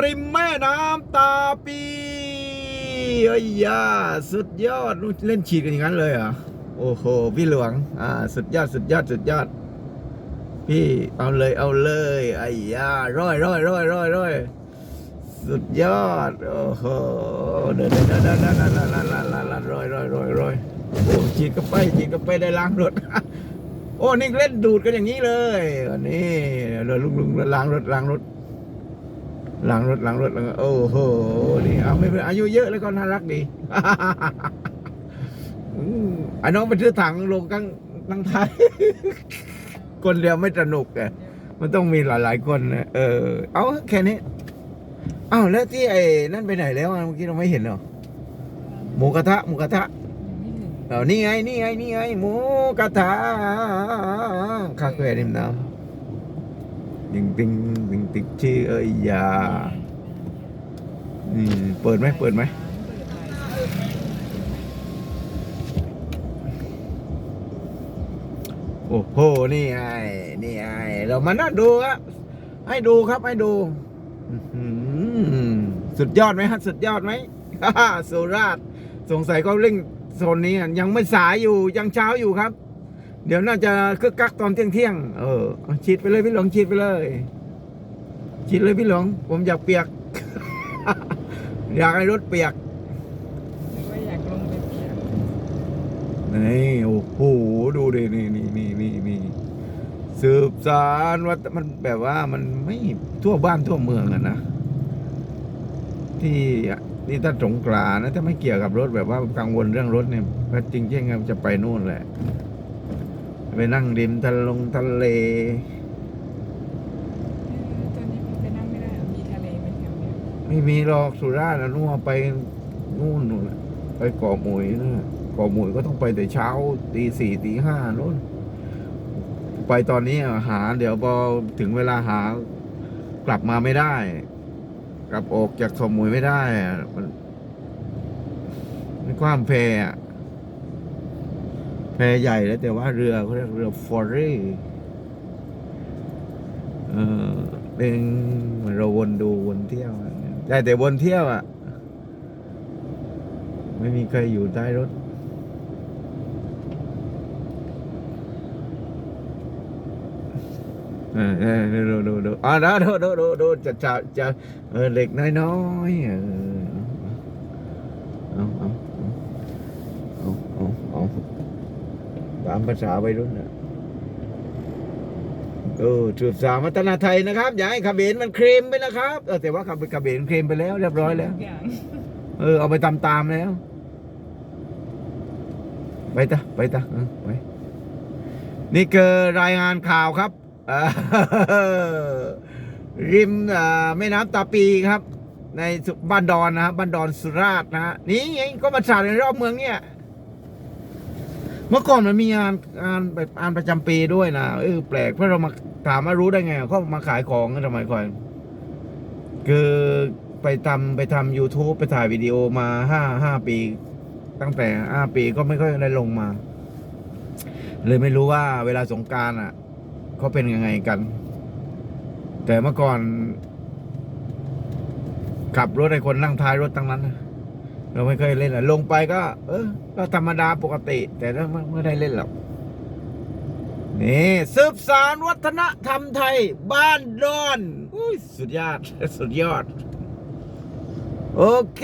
ริมแม่น้ำตาปีเอ้ยยาสุดยอดเล่นฉีดกันอย่างนั้นเลยเหรอโอ้โหพี่หลวง อ่า สุดยอดสุดยอดสุดยอด พี่เอาเลยเอาเลยไอ้ยาร้อยร้อยร้อยร้อยร้อยสุดยอดโอ้โหเดินเดินเดินเดินเดินเดินเดินเดินเดินเดินเดินร้อยร้อยร้อยร้อยโอ้ฉีดก็ไปฉีดก็ไปได้ล้างรถโอ้นี่เล่นดูดกันอย่างนี้เลยอันนี้เราลุงลุงล้างรถล้างรถ หล้างรถหล้างรถแล้วก็โอ้โหนี่เอาไม่เป็นอายุเยอะแล้วก็น่ารักดีอืมไอ้น้องไปซื้อถังลงกั้งตั้งท้ายคนเดียวไม่สนุกอะมันต้องมีหลาย ๆ คนนะเออ เอาแค่นี้อ้าวแล้วที่ไอ้นั่นไปไหนแล้วเมื่อกี้เราไม่เห็นหรอหมูกระทะหมูกระทะเออนี่ไงนี่ไงนี่ไงหมูกระทะคาเฟ่ริมน้ำ ติงติงติงติงชื่อเอ้ยยานี่เปิดไหมเปิดไหมโอ้โห นี่ไงนี่ไงเรามานั่งดูครับ ให้ดูครับ ให้ดู สุดยอดไหมฮะ สุดยอดไหมฮ่าสุราษฎร์สงสัยเขาเร่งโซนนี้ยังไม่สายอยู่ ยังเช้าอยู่ครับ เดี๋ยวน่าจะคึกกักตอนเที่ยงเที่ยงๆเออเอาฉีดไปเลยพี่หลวงฉีดไปเลยฉีดเลยพี่หลวงผมอยากเปียก อยากให้รถเปียกนึกว่าอยากลงไปเปียกนี่โอ้โหดูดินี่นี่นี่นี่นี่สืบสารว่ามันแบบว่ามันไม่ทั่วบ้านทั่วเมืองอะนะที่นี่ถ้าสงกรานต์นะถ้าไม่เกี่ยวกับรถแบบว่ากังวลเรื่องรถเนี่ยก็จริงๆมันจะไปนู่นแหละ ไปนั่งริมทะลงทะเล ตอนนี้มันไปนั่งไม่ได้เหรอมีทะเลเป็นแถวเนี้ยไม่มีหรอกสุราษฎร์นะนู่นไปนู่นนู่นน่ะไปเกาะหมุยนะเกาะหมุยก็ต้องไปแต่เช้าตีสี่ตีห้านู่น ไปตอนนี้อะหา เดี๋ยวพอถึงเวลาหากลับมาไม่ได้ กลับออกจากเกาะหมุยไม่ได้อะมันมันความแพอะแพ ใหญ่แล้วแต่ว่าเรือเขาเรียกเรือฟอร์รี่เออเป็นเหมือนเราวนดูวนเที่ยวอะได้แต่วนเที่ยวอะ ไม่มีใครอยู่ใต้รถเออเออดูดูดูอ่าดูดูดูดูดูจะจะจะเออเด็กน้อยน้อยๆเออเอาเอาเอาเอาเอาามภาษาวัยรุ่นนะเออสืบสานวัฒนไทยนะครับ อย่าให้ขบเขนมันเคลมไปนะครับเออแต่ว่าขบขบเขนเคลมไปแล้ว เรียบร้อยแล้ว เออ เอาไปตามตามแล้ว ไปตะไปตะเออไปนี่คือรายงานข่าวครับอ่อริมอ่อแม่น้ำตาปีครับ ในสุบ้านดอนนะครับบ้านดอนสุราษฎร์นะฮะนี่ไงก็มาฉายในรอบเมืองเนี่ย เมื่อก่อนมันมีงานงานแบบงานประจำปีด้วยนะเออแปลกเพราะเรามาถามมารู้ได้ไงเขามาขายของกันทำไมก่อนคือไปทำไปทำ YouTube ไปถ่ายวิดีโอมาห้าห้าปี ตั้งแต่ห้าปีก็ไม่ค่อยได้ลงมา เลยไม่รู้ว่าเวลาสงการอะเขาเป็นยังไงกัน แต่เมื่อก่อนขับรถไอ้คนนั่งท้ายรถตั้งนั้นนะ เราไม่เคยเล่นอะลงไปก็ เออ ก็ธรรมดาปกติ แต่ก็ไม่ไม่ได้เล่นหรอกนี่สืบสารวัฒนธรรมไทย บ้านดอนอุ้ยสุดยอดสุดยอด โอเค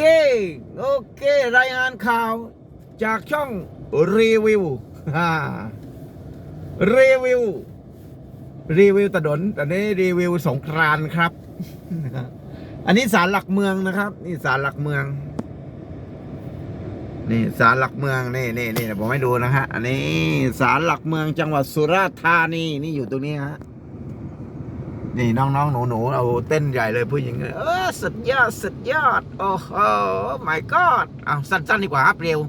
โอเค รายงานข่าว จากช่องรีวิวฮ่ารีวิว รีวิวถนนแต่นี้รีวิวสงกรานครับ อันนี้ศาลหลักเมืองนะครับ นี่ศาลหลักเมือง นี่ศาลหลักเมืองนี่นี่นี่เดี๋ยวผมให้ดูนะฮะอันนี้ศาลหลักเมืองจังหวัดสุราษฎร์ธานีนี่อยู่ตรงนี้ฮะนี่น้องๆหนูๆเอาเต้นใหญ่เลยผู้หญิงเออสุดยอดสุดยอดโอ้โห my god เอาสั้นๆดีกว่าครับเร็ว